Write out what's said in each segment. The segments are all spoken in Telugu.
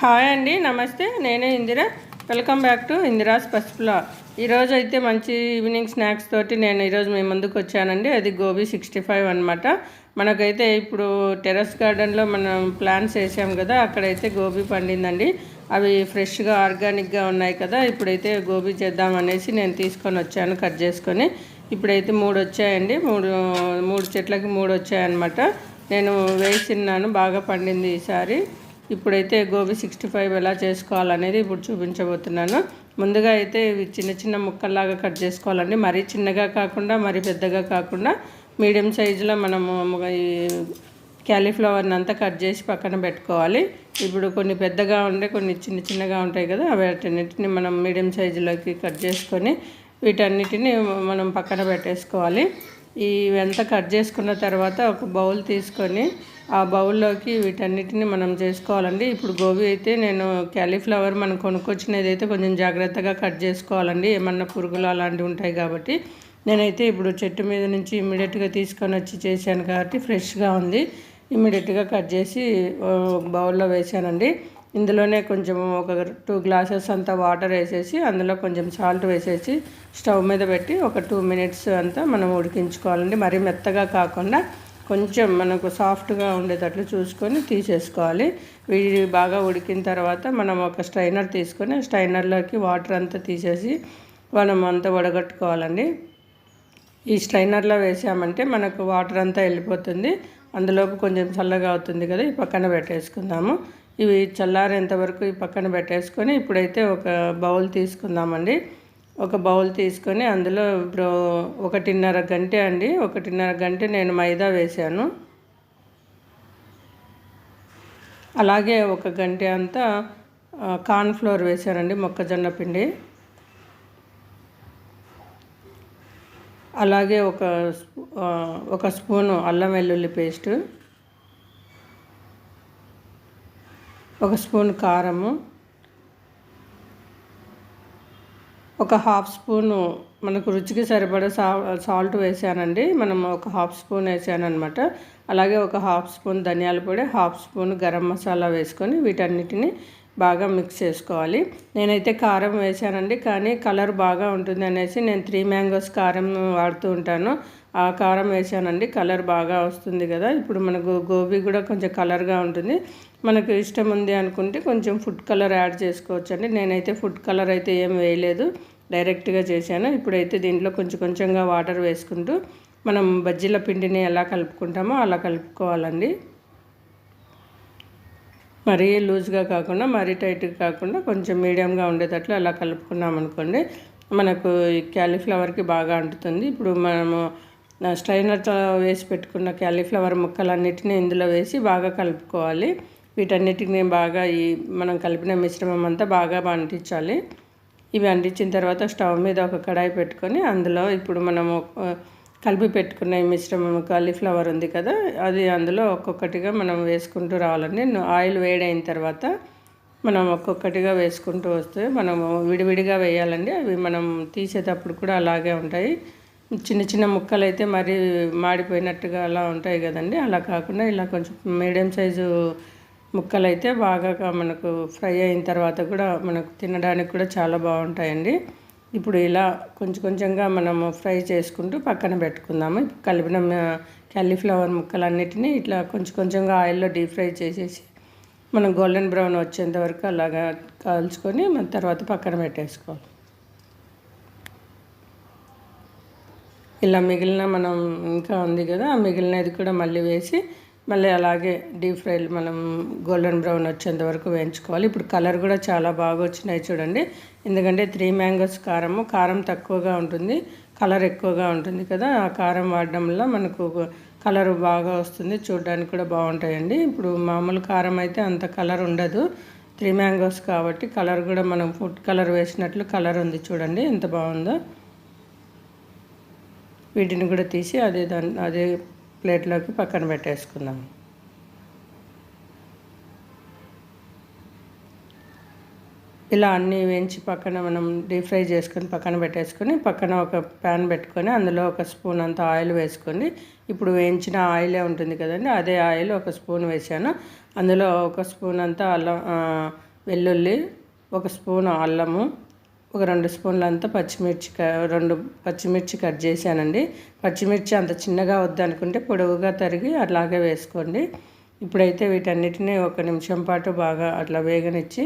హాయ్ అండి నమస్తే. నేనే Indira. Welcome back to Indira's పసుపులా ఈరోజు అయితే మంచి ఈవినింగ్ స్నాక్స్ తోటి నేను ఈరోజు మీ ముందుకు వచ్చానండి. అది గోబీ సిక్స్టీ ఫైవ్ అనమాట మనకైతే ఇప్పుడు టెర్రస్ గార్డెన్లో మనం ప్లాంట్స్ వేసాం కదా అక్కడైతే గోబీ పండిందండి. అవి ఫ్రెష్గా ఆర్గానిక్గా ఉన్నాయి కదా ఇప్పుడైతే గోబీ చేద్దాం అనేసి నేను తీసుకొని వచ్చాను కట్ చేసుకొని. ఇప్పుడైతే మూడు వచ్చాయండి. మూడు మూడు చెట్లకి మూడు వచ్చాయన్నమాట. నేను వేసిన్నాను బాగా పండింది ఈసారి. ఇప్పుడైతే గోబీ సిక్స్టీ ఫైవ్ ఎలా చేసుకోవాలనేది ఇప్పుడు చూపించబోతున్నాను. ముందుగా అయితే ఇవి చిన్న చిన్న ముక్కల్లాగా కట్ చేసుకోవాలండి. మరీ చిన్నగా కాకుండా మరీ పెద్దగా కాకుండా మీడియం సైజులో మనము ఈ క్యాలీఫ్లవర్ని అంతా కట్ చేసి పక్కన పెట్టుకోవాలి. ఇప్పుడు కొన్ని పెద్దగా ఉండే కొన్ని చిన్న చిన్నగా ఉంటాయి కదా వాటిన్నిటిని మనం మీడియం సైజులోకి కట్ చేసుకొని వీటన్నిటిని మనం పక్కన పెట్టేసుకోవాలి. ఇవంతా కట్ చేసుకున్న తర్వాత ఒక బౌల్ తీసుకొని ఆ బౌల్లోకి వీటన్నిటిని మనం చేసుకోవాలండి. ఇప్పుడు గోబీ అయితే నేను క్యాలీఫ్లవర్ మనం కొనుక్కొచ్చినది అయితే కొంచెం జాగ్రత్తగా కట్ చేసుకోవాలండి. ఏమన్నా పురుగులు అలాంటివి ఉంటాయి కాబట్టి. నేనైతే ఇప్పుడు చెట్టు మీద నుంచి ఇమ్మీడియట్గా తీసుకొని వచ్చి చేశాను కాబట్టి ఫ్రెష్గా ఉంది. ఇమ్మీడియట్గా కట్ చేసి బౌల్లో వేసానండి ఇందులోనే కొంచెం ఒక టూ గ్లాసెస్ అంతా వాటర్ వేసేసి అందులో కొంచెం సాల్ట్ వేసేసి స్టవ్ మీద పెట్టి ఒక టూ మినిట్స్ అంతా మనం ఉడికించుకోవాలండి. మరీ మెత్తగా కాకుండా కొంచెం మనకు సాఫ్ట్గా ఉండేటట్లు చూసుకొని తీసేసుకోవాలి. వీడి బాగా ఉడికిన తర్వాత మనం ఒక స్ట్రైనర్ తీసుకొని స్ట్రైనర్లోకి వాటర్ అంతా తీసేసి మనం అంతా వడగట్టుకోవాలండి. ఈ స్ట్రైనర్లో వేసామంటే మనకు వాటర్ అంతా వెళ్ళిపోతుంది. అందులోపు కొంచెం చల్లగా అవుతుంది కదా ఈ పక్కన పెట్టేసుకుందాము. ఇవి చల్లారేంత వరకు ఈ పక్కన పెట్టేసుకొని ఇప్పుడైతే ఒక బౌల్ తీసుకుందామండి. ఒక బౌల్ తీసుకొని అందులో ఇప్పుడు ఒకటిన్నర గంటే అండి. ఒకటిన్నర గంట నేను మైదా వేశాను. అలాగే ఒక గంట అంతా కార్న్ఫ్లోర్ వేశానండి మొక్కజొన్న పిండి. అలాగే ఒక ఒక స్పూను అల్లం వెల్లుల్లి పేస్టు. ఒక స్పూన్ కారము. ఒక హాఫ్ స్పూను మనకు రుచికి సరిపడే సా సాల్ట్ వేసానండి. మనం ఒక హాఫ్ స్పూన్ వేసాను అనమాట అలాగే ఒక హాఫ్ స్పూన్ ధనియాల పొడి హాఫ్ స్పూన్ గరం మసాలా వేసుకొని వీటన్నిటిని బాగా మిక్స్ చేసుకోవాలి. నేనైతే కారం వేసానండి కానీ కలర్ బాగా ఉంటుంది అనేసి నేను త్రీ మ్యాంగోస్ కారం వాడుతూ ఉంటాను. ఆ కారం వేసానండి కలర్ బాగా వస్తుంది కదా. ఇప్పుడు మనకు గోబీ కూడా కొంచెం కలర్గా ఉంటుంది. మనకు ఇష్టం ఉంది అనుకుంటే కొంచెం ఫుడ్ కలర్ యాడ్ చేసుకోవచ్చండి. నేనైతే ఫుడ్ కలర్ అయితే ఏం వేయలేదు. డైరెక్ట్గా చేశాను. ఇప్పుడైతే దీంట్లో కొంచెం కొంచెంగా వాటర్ వేసుకుంటూ మనం బజ్జీల పిండిని ఎలా కలుపుకుంటామో అలా కలుపుకోవాలండి. మరీ లూజ్గా కాకుండా మరీ టైట్గా కాకుండా కొంచెం మీడియంగా ఉండేటట్లు అలా కలుపుకున్నాం అనుకోండి మనకు క్యాలీఫ్లవర్కి బాగా అంటుతుంది. ఇప్పుడు మనము స్ట్రైనర్తో వేసి పెట్టుకున్న క్యాలీఫ్లవర్ ముక్కలన్నిటిని ఇందులో వేసి బాగా కలుపుకోవాలి. వీటన్నిటిని బాగా ఈ మనం కలిపిన మిశ్రమం అంతా బాగా అంటించాలి. ఇవి అంటించిన తర్వాత స్టవ్ మీద ఒక కడాయి పెట్టుకొని అందులో ఇప్పుడు మనము కలిపి పెట్టుకున్న ఈ మిశ్రమం కాలీఫ్లవర్ ఉంది కదా అది అందులో ఒక్కొక్కటిగా మనం వేసుకుంటూ రావాలండి. ఆయిల్ వేడైన తర్వాత మనం ఒక్కొక్కటిగా వేసుకుంటూ వస్తే మనము విడివిడిగా వేయాలండి. అవి మనం తీసేటప్పుడు కూడా అలాగే ఉంటాయి. చిన్న చిన్న ముక్కలు అయితే మరి మాడిపోయినట్టుగా అలా ఉంటాయి కదండి. అలా కాకుండా ఇలా కొంచెం మీడియం సైజు ముక్కలు అయితే బాగా మనకు ఫ్రై అయిన తర్వాత కూడా మనకు తినడానికి కూడా చాలా బాగుంటాయండి. ఇప్పుడు ఇలా కొంచెం కొంచెంగా మనము ఫ్రై చేసుకుంటూ పక్కన పెట్టుకుందాము. కలిపిన క్యాలీఫ్లవర్ ముక్కలన్నిటినీ ఇట్లా కొంచెం కొంచెంగా ఆయిల్లో డీప్ ఫ్రై చేసేసి మనం గోల్డెన్ బ్రౌన్ వచ్చేంత వరకు అలాగా కాల్చుకొని మన తర్వాత పక్కన పెట్టేసుకోవాలి. ఇలా మిగిలిన మనం ఇంకా ఉంది కదా ఆ మిగిలినది కూడా మళ్ళీ వేసి మళ్ళీ అలాగే డీప్ ఫ్రై మనం గోల్డెన్ బ్రౌన్ వచ్చేంత వరకు వేయించుకోవాలి. ఇప్పుడు కలర్ కూడా చాలా బాగా వచ్చినాయి చూడండి. ఎందుకంటే త్రీ మ్యాంగోస్ కారము కారం తక్కువగా ఉంటుంది కలర్ ఎక్కువగా ఉంటుంది కదా ఆ కారం వాడడం వల్ల మనకు కలర్ బాగా వస్తుంది చూడడానికి కూడా బాగుంటాయండి. ఇప్పుడు మామూలు కారం అయితే అంత కలర్ ఉండదు. త్రీ మ్యాంగోస్ కాబట్టి కలర్ కూడా మనం ఫుడ్ కలర్ వేసినట్లు కలర్ ఉంది చూడండి ఎంత బాగుందో. వీటిని కూడా తీసి అదే దాని అదే ప్లేట్లోకి పక్కన పెట్టేసుకుందాం. ఇలా అన్నీ వేయించి పక్కన మనం డీప్ ఫ్రై చేసుకొని పక్కన పెట్టేసుకొని పక్కన ఒక ప్యాన్ పెట్టుకొని అందులో ఒక స్పూన్ అంత ఆయిల్ వేసుకొని ఇప్పుడు వేయించిన ఆయిలే ఉంటుంది కదండి అదే ఆయిల్ ఒక స్పూన్ వేసాను. అందులో ఒక స్పూన్ అంతా అల్లం వెల్లుల్లి ఒక స్పూన్ అల్లము ఒక రెండు స్పూన్లు అంతా పచ్చిమిర్చి క- రెండు పచ్చిమిర్చి కట్ చేశానండి. పచ్చిమిర్చి అంత చిన్నగా వద్దనుకుంటే పొడవుగా తరిగి అలాగే వేసుకోండి. ఇప్పుడైతే వీటన్నిటిని ఒక నిమిషం పాటు బాగా అట్లా వేగనిచ్చి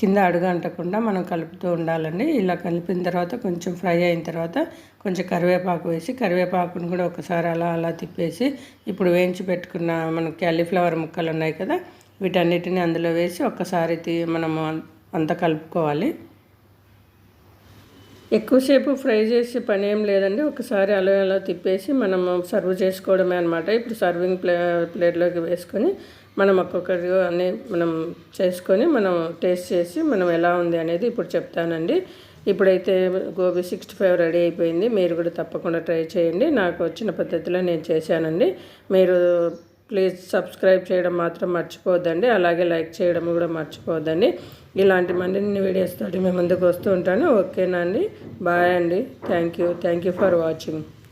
కింద అడుగు అంటకుండా మనం కలుపుతూ ఉండాలండి. ఇలా కలిపిన తర్వాత కొంచెం ఫ్రై అయిన తర్వాత కొంచెం కరివేపాకు వేసి కరివేపాకును కూడా ఒకసారి అలా అలా తిప్పేసి ఇప్పుడు వేయించి పెట్టుకున్న మన క్యాలీఫ్లవర్ ముక్కలు ఉన్నాయి కదా వీటన్నిటిని అందులో వేసి ఒక్కసారి తీ మనము అంతా కలుపుకోవాలి. ఎక్కువసేపు ఫ్రై చేసి పని ఏం లేదండి. ఒకసారి అలా అలా తిప్పేసి మనం సర్వ్ చేసుకోవడమే అనమాట ఇప్పుడు సర్వింగ్ ప్లే ప్లేట్లోకి వేసుకొని మనం ఒక్కొక్కటి అన్ని మనం చేసుకొని మనం టేస్ట్ చేసి మనం ఎలా ఉంది అనేది ఇప్పుడు చెప్తానండి. ఇప్పుడైతే గోబీ సిక్స్టీ ఫైవ్ రెడీ అయిపోయింది. మీరు కూడా తప్పకుండా ట్రై చేయండి. నాకు వచ్చిన పద్ధతిలో నేను చేశానండి. మీరు ప్లీజ్ సబ్స్క్రైబ్ చేయడం మాత్రం మర్చిపోవద్దండి. అలాగే లైక్ చేయడం కూడా మర్చిపోవద్దండి. ఇలాంటి మరిన్ని వీడియోస్ తోటి మేము ముందుకు వస్తూ ఉంటాను. ఓకేనా అండి? బాయ్ అండి. Thank you. Thank you for watching.